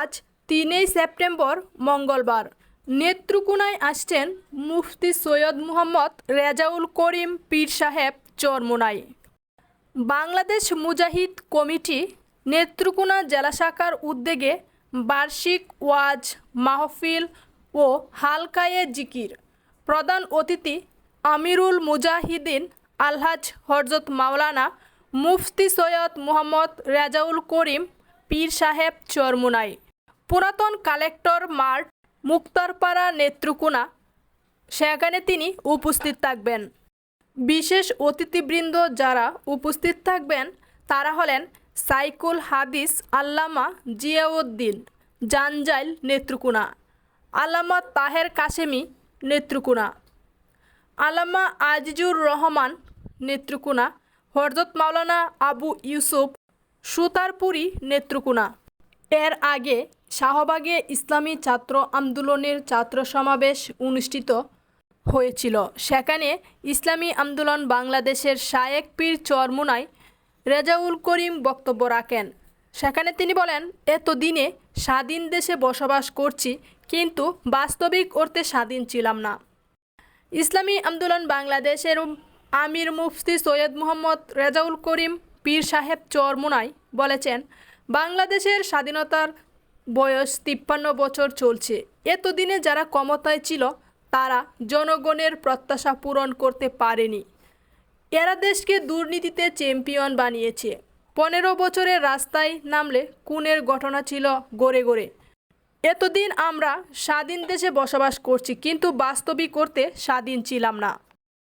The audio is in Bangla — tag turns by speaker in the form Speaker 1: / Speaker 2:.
Speaker 1: আজ তিনই সেপ্টেম্বর, মঙ্গলবার। নেত্রকোনায় আসছেন মুফতি সৈয়দ মুহম্মদ রেজাউল করিম পীর সাহেব চরমোনাই। বাংলাদেশ মুজাহিদ কমিটি নেত্রকোনা জেলা শাখার উদ্যোগে বার্ষিক ওয়াজ, মাহফিল ও হালকায়ে জিকির। প্রধান অতিথি আমিরুল মুজাহিদিন, আলহাজ হরজত মাওলানা মুফতি সৈয়দ মোহাম্মদ রেজাউল করিম পীর সাহেব চরমুনাই। পুরাতন কালেক্টর মার্ট মুক্তারপাড়া নেত্রকোনা, সেখানে তিনি উপস্থিত থাকবেন। বিশেষ অতিথিবৃন্দ যারা উপস্থিত থাকবেন, তারা হলেন সাইকুল হাদিস আল্লামা জিয়াউদ্দিন জানজাইল নেত্রকোনা, আল্লামা তাহের কাশেমি নেত্রকোনা, আল্লামা আজিজুর রহমান নেত্রকোনা হরজত মাওলানা আবু ইউসুফ সুতারপুরি নেত্রকোনা। এর আগে শাহবাগে ইসলামী ছাত্র আন্দোলনের ছাত্র সমাবেশ অনুষ্ঠিত হয়েছিল। সেখানে ইসলামী আন্দোলন বাংলাদেশের শায়েক পীর চরমুনায় রেজাউল করিম বক্তব্য রাখেন। সেখানে তিনি বলেন, এতদিনে স্বাধীন দেশে বসবাস করছি, কিন্তু বাস্তবিক অর্থে স্বাধীন ছিলাম না। ইসলামী আন্দোলন বাংলাদেশের আমির মুফতি সৈয়দ মোহাম্মদ রেজাউল করিম পীর সাহেব চরমুনাই বলেছেন বাংলাদেশের স্বাধীনতার বয়স তিপ্পান্ন বছর চলছে। এতদিনে যারা ক্ষমতায় ছিল, তারা জনগণের প্রত্যাশা পূরণ করতে পারেনি। এরা দেশকে দুর্নীতিতে চ্যাম্পিয়ন বানিয়েছে। পনেরো বছরের রাস্তায় নামলে খুনের ঘটনা ছিল গড়ে গড়ে। এতদিন আমরা স্বাধীন দেশে বসবাস করছি, কিন্তু বাস্তবিক করতে স্বাধীন ছিলাম না।